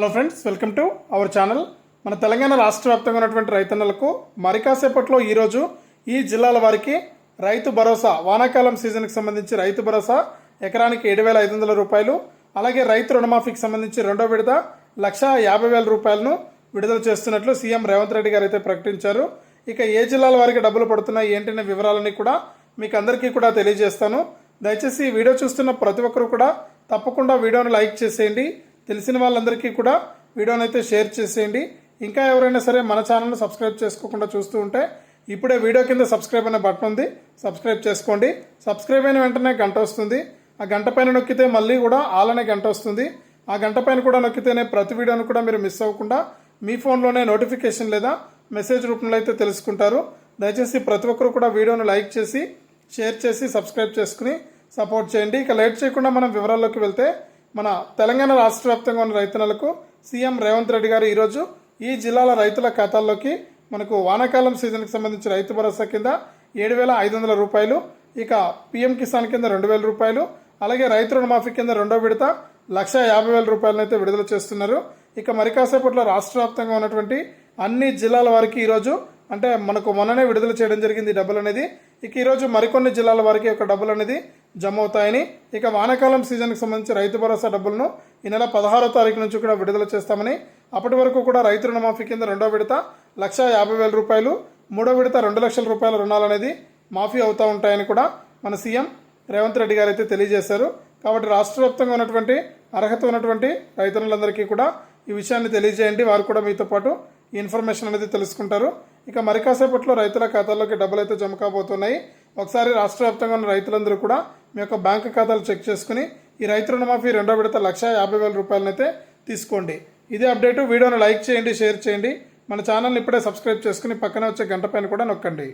Hello friends welcome to our channel మన తెలంగాణ రాష్ట్ర వ్యాప్తంగా ఉన్నటువంటి రైతన్నలకు మరికాసేపట్లో ఈరోజు ఈ జిల్లాల వారికి రైతు భరోసా వానాకాలం సీజన్కి సంబంధించి రైతు భరోసా ఎకరానికి ఏడు వేల ఐదు వందల రూపాయలు అలాగే రైతు రుణమాఫీకి సంబంధించి రెండో విడత లక్ష యాభై వేల రూపాయలను విడుదల చేస్తున్నట్లు సీఎం రేవంత్ రెడ్డి గారు అయితే ప్రకటించారు. ఇక ఏ జిల్లాల వారికి డబ్బులు పడుతున్నాయి ఏంటనే వివరాలని కూడా మీకు అందరికీ కూడా తెలియజేస్తాను. దయచేసి ఈ వీడియో చూస్తున్న ప్రతి ఒక్కరు కూడా తప్పకుండా వీడియోను లైక్ చేసేయండి. తెలిసిన వాళ్ళందరికీ కూడా వీడియోని అయితే షేర్ చేసేయండి. ఇంకా ఎవరైనా సరే మన ఛానల్ను సబ్స్క్రైబ్ చేసుకోకుండా చూస్తూ ఉంటే ఇప్పుడే వీడియో కింద సబ్స్క్రైబ్ అనే బటన్ ఉంది. సబ్స్క్రైబ్ చేసుకోండి. సబ్స్క్రైబ్ అయిన వెంటనే గంట వస్తుంది. ఆ గంట పైన నొక్కితే మళ్ళీ కూడా ఆల్ అనే గంట వస్తుంది. ఆ గంట పైన కూడా నొక్కితేనే ప్రతి వీడియోను కూడా మీరు మిస్ అవ్వకుండా మీ ఫోన్లోనే నోటిఫికేషన్ లేదా మెసేజ్ రూపంలో అయితే తెలుసుకుంటారు. దయచేసి ప్రతి ఒక్కరు కూడా వీడియోను లైక్ చేసి షేర్ చేసి సబ్స్క్రైబ్ చేసుకుని సపోర్ట్ చేయండి. ఇక లేట్ చేయకుండా మనం వివరాల్లోకి వెళ్తే మన తెలంగాణ రాష్ట్ర వ్యాప్తంగా ఉన్న రైతన్నలకు సీఎం రేవంత్ రెడ్డి గారు ఈరోజు ఈ జిల్లాల రైతుల ఖాతాల్లోకి మనకు వానాకాలం సీజన్కి సంబంధించి రైతు భరోసా కింద ఏడు వేల ఐదు వందల రూపాయలు ఇక పిఎం కిసాన్ కింద రెండు వేల రూపాయలు అలాగే రైతు రుణమాఫీ కింద రెండో విడత లక్ష యాభై వేల రూపాయలను అయితే విడుదల చేస్తున్నారు. ఇక మరి కాసేపట్లో రాష్ట్ర వ్యాప్తంగా ఉన్నటువంటి అన్ని జిల్లాల వారికి ఈరోజు అంటే మనకు మొన్ననే విడుదల చేయడం జరిగింది డబ్బులు అనేది ఇక ఈరోజు మరికొన్ని జిల్లాల వారికి ఒక డబ్బులు అనేది జమ అవుతాయని ఇక వానాకాలం సీజన్కి సంబంధించి రైతు భరోసా డబ్బులను ఈ నెల పదహారో తారీఖు నుంచి కూడా విడుదల చేస్తామని. అప్పటి వరకు కూడా రైతు రుణమాఫీ కింద రెండో విడత లక్ష యాభై వేల రూపాయలు మూడో విడత రెండు లక్షల రూపాయల రుణాలు అనేది మాఫీ అవుతూ ఉంటాయని కూడా మన సీఎం రేవంత్ రెడ్డి గారు అయితే తెలియజేశారు. కాబట్టి రాష్ట్ర వ్యాప్తంగా ఉన్నటువంటి అర్హత ఉన్నటువంటి రైతులందరికీ కూడా ఈ విషయాన్ని తెలియజేయండి. వారు కూడా మీతో పాటు ఈ ఇన్ఫర్మేషన్ అనేది తెలుసుకుంటారు. ఇక మరి కాసేపట్లో రైతుల ఖాతాల్లోకి డబ్బులు అయితే జమ కాబోతున్నాయి. ఒకసారి రాష్ట్ర వ్యాప్తంగా ఉన్న రైతులందరూ కూడా మీ యొక్క బ్యాంక్ ఖాతాలు చెక్ చేసుకుని ఈ రైతు రుణమాఫీ రెండో విడత లక్ష యాభై వేల రూపాయలనైతే తీసుకోండి. ఇదే అప్డేటు. వీడియోను లైక్ చేయండి షేర్ చేయండి. మన ఛానల్ని ఇప్పుడే సబ్స్క్రైబ్ చేసుకుని పక్కనే వచ్చే గంట పైన కూడా నొక్కండి.